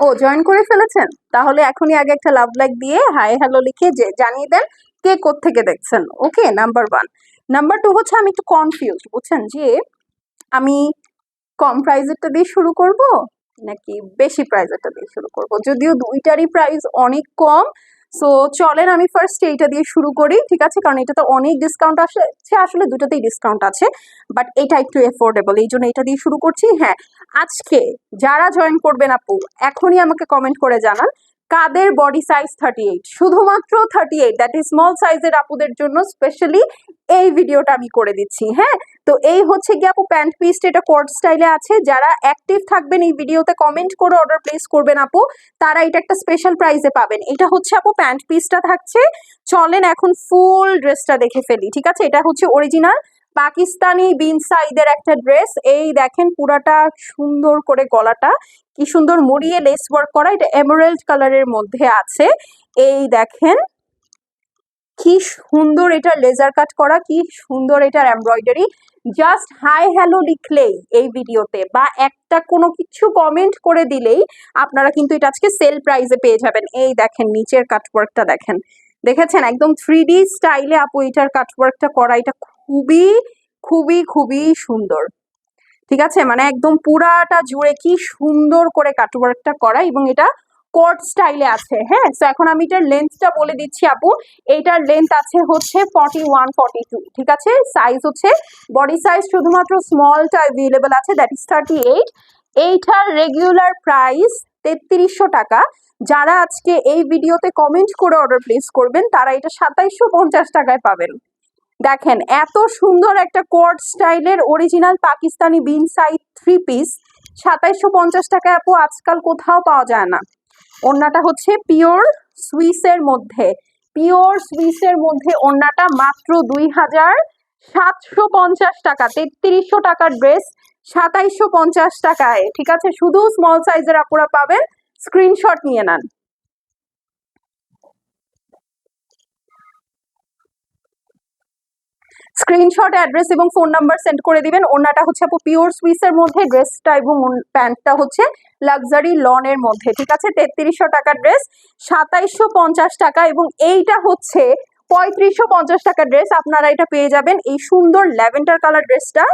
ও join করে ফেলেছেন? তাহলে এখনই আগে একটা লাভ লাইক দিয়ে হাই হ্যালো লিখে যে, জানিয়ে দেন কে থেকে দেখছেন। Okay number one number two হচ্ছে আমি একটু কনফিউজ বুঝছেন? যে আমি কম প্রাইজেরটা দিয়ে শুরু করব, নাকি বেশি প্রাইজেরটা দিয়ে শুরু করব? যদিও দুইটারই প্রাইস অনেক কম সো চলেন আমি ফার্স্ট এইটা দিয়ে শুরু করি, ঠিক আছে? কারণ এটাতে অনেক ডিসকাউন্ট আসছে আসলে দুটাতেই ডিসকাউন্ট আছে বাট এটা একটু এফোর্ডেবল এই জন্য এটা দিয়ে শুরু করছি। হ্যাঁ আজকে যারা জয়েন করবেন আপু, এখনই আমাকে কমেন্ট করে জানান। কাদের বডি সাইজ থার্টি এইট শুধুমাত্র thirty eight that is small সাইজের আপুদের জন্য স্পেশালি এই ভিডিওটা আমি করে দিচ্ছি হ্যাঁ? তো এই হচ্ছে কি আপু প্যান্ট পিসটা এটা কোর্ট স্টাইলে আছে। যারা অ্যাক্টিভ থাকবেন এই ভিডিওতে কমেন্ট করে অর্ডার প্লেস করবেন আপু। তারা এটা একটা স্পেশাল প্রাইসে পাবেন। এটা হচ্ছে আপু প্যান্ট পিসটা থাকছে। চলেন এখন ফুল ড্রেসটা দেখে ফেলি, ঠিক আছে? এটা হচ্ছে অরিজিনাল পাকিস্তানি বিন সাইদের একটা ড্রেস। এই দেখেন পুরাটা সুন্দর করে গলাটা। কি সুন্দর মুড়িয়ে লেস ওয়ার্ক করা। এটা এমারেল্ড কালারের মধ্যে আছে। এই দেখেন কি সুন্দর এটা লেজার কাট করা। কি সুন্দর এটার এমব্রয়ডারি জাস্ট হাই হ্যালো লিখলেই এই ভিডিওতে। বা একটা কোনো কিছু কমেন্ট করে দিলেই আপনারা কিন্তু এটা আজকে সেল প্রাইসে পেয়ে যাবেন। এই দেখেন নিচের কাটওয়ার্কটা দেখেন। দেখেছেন? একদম থ্রি স্টাইলে আপু এটার কাটওয়ার্কটা করা। এটা খুবই খুবই খুবই সুন্দর। ঠিক আছে? মানে একদম পুরাটা জুড়ে কি সুন্দর করে কাটওয়ার্কটা করা এবং এটা কোট স্টাইলে আছে হ্যাঁ? তো এখন আমি এটার লেন্থটা বলে দিচ্ছি আপু। এইটার লেন্থ আছে হচ্ছে ফর্টি ওয়ান ফর্টি টু ঠিক আছে? সাইজ হচ্ছে বডি সাইজ শুধুমাত্র স্মলটা অ্যাভেলেবেল আছে দ্যাট ইজ থার্টি এইট এইটার রেগুলার প্রাইস তেত্রিশশো টাকা। যারা আজকে এই ভিডিওতে কমেন্ট করে অর্ডার প্লেস করবেন, তারা এটা সাতাইশশো পঞ্চাশ টাকায় পাবেন। দেখেন, এত সুন্দর একটা কোট স্টাইলের অরিজিনাল পাকিস্তানি বিন সাইড থ্রি পিস সাতাইশশো পঞ্চাশ টাকায় আপু, আজকাল কোথাও পাওয়া যায় না। ওড়নাটা হচ্ছে পিওর সুইসের মধ্যে পিওর সুইসের মধ্যে ওড়নাটা মাত্র দুই হাজার সাতশো পঞ্চাশ টাকা, তেত্রিশশো টাকার ড্রেস সাতাইশশো পঞ্চাশ টাকায়। ঠিক আছে, শুধু স্মল সাইজের আপুরা পাবেন স্ক্রিনশট নিয়ে নেন। স্ক্রিনশট অ্যাড্রেস এবং ফোন নাম্বার সেন্ড করে দিবেন। ওনাটা হচ্ছে আপু পিওর সুইসের মধ্যে ড্রেসটা এবং প্যান্টটা হচ্ছে লাক্সারি লনের মধ্যে। ঠিক আছে? তেত্রিশশো টাকার ড্রেস, সাতাইশশো পঞ্চাশ টাকা এবং এইটা হচ্ছে পঁয়ত্রিশশো পঞ্চাশ টাকার ড্রেস। আপনারা এটা পেয়ে যাবেন এই সুন্দর ল্যাভেন্ডার কালার ড্রেসটা।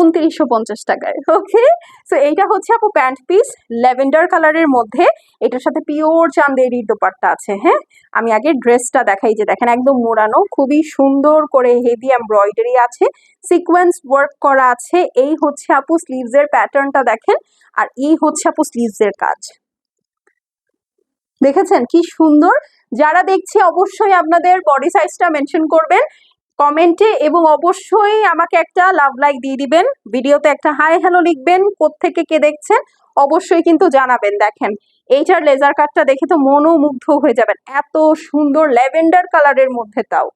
উনত্রিশশো পঞ্চাশ টাকায় ওকে সো এইটা হচ্ছে আপু প্যান্ট পিস, ল্যাভেন্ডার কালারের মধ্যে। এটার সাথে পিওর চান্দেরির দোপাট্টা আছে হ্যাঁ? আমি আগে ড্রেসটা দেখাই যে দেখেন, একদম মোড়ানো, খুবই সুন্দর করে হেভি এমব্রয়ডারি আছে, সিকোয়েন্স ওয়ার্ক করা আছে। এই হচ্ছে আপু স্লিভসের প্যাটার্নটা দেখেন, আর এই হচ্ছে আপু স্লিভসের কাজ। দেখেছেন? কি সুন্দর! যারা দেখছি, অবশ্যই আপনাদের বডি সাইজটা মেনশন করবেন। কমেন্টে এবং অবশ্যই আমাকে একটা লাভ লাইক দিয়ে দিবেন। ভিডিওতে একটা হাই হ্যালো লিখবেন, কোত্থেকে কে দেখছেন, অবশ্যই কিন্তু জানাবেন। দেখেন, এইটার লেজার কাটটা দেখে তো মনও মুগ্ধ হয়ে যাবেন। এত সুন্দর ল্যাভেন্ডার কালারের মধ্যে তাও।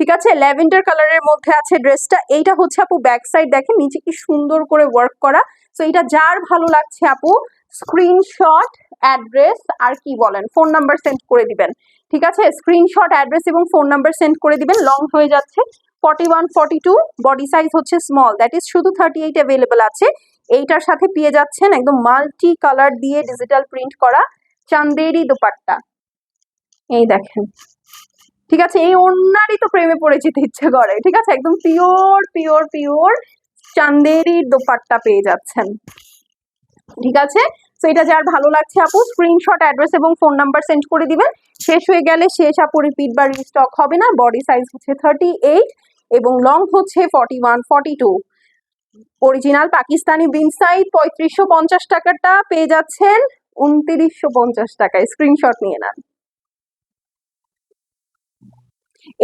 ঠিক আছে? ল্যাভেন্ডার কালারের মধ্যে আছে ড্রেসটা। এইটা হচ্ছে আপু ব্যাক সাইড দেখেন, নিচে কি সুন্দর করে ওয়ার্ক করা। তো এটা যার ভালো লাগছে আপু স্ক্রিনশট অ্যাড্রেস আর কি বলেন ফোন নাম্বার সেন্ড করে দিবেন, ঠিক আছে? স্ক্রিনশট অ্যাড্রেস এবং ফোন নাম্বার সেন্ড করে দিবেন লং হয়ে যাচ্ছে। Forty one forty two body size হচ্ছে স্মল দ্যাট ইজ শুধু থার্টি এইট অ্যাভেলেবেল আছে। এইটার সাথে পেয়ে যাচ্ছেন একদম মাল্টি কালার দিয়ে ডিজিটাল প্রিন্ট করা চান্দেরি দোপাট্টা। এই দেখেন, ঠিক আছে? এই অন্যারই তো প্রেমে পড়ে যেতে ইচ্ছে করে, ঠিক আছে? একদম pure pure pure Chanderi dupatta পেয়ে যাচ্ছেন, ঠিক আছে? তো এটা যার ভালো লাগছে আপু স্ক্রিনশট অ্যাড্রেস এবং ফোন নাম্বার সেন্ড করে দিবেন। শেষ হয়ে গেলে শেষ আপু রিপিট বা রিস্টক হবে না বডি সাইজ হচ্ছে থার্টি এইট এবং লং হচ্ছে forty one forty two original Pakistani বিন সাইজ পঁয়ত্রিশশো পঞ্চাশ টাকাটা পেয়ে যাচ্ছেন, উনত্রিশশো পঞ্চাশ টাকায়। স্ক্রিনশট নিয়ে নেন।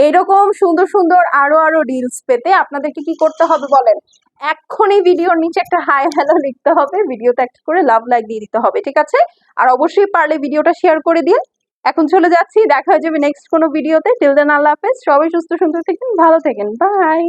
এরকম সুন্দর সুন্দর আরও আরও রিলস পেতে আপনাদেরকে কি করতে হবে বলেন? এক্ষুনি ভিডিওর নিচে একটা হাই হ্যালো লিখতে হবে। ভিডিওতে একটা করে লাভ লাইক দিয়ে দিতে হবে, ঠিক আছে? আর অবশ্যই পারলে ভিডিওটা শেয়ার করে দিন। এখন চলে যাচ্ছি, দেখা হয়ে যাবে নেক্সট কোনো ভিডিওতে টিল দেন আল্লাহ হাফেজ। সবাই সুস্থ, সুন্দর থাকেন ভালো থাকেন। বাই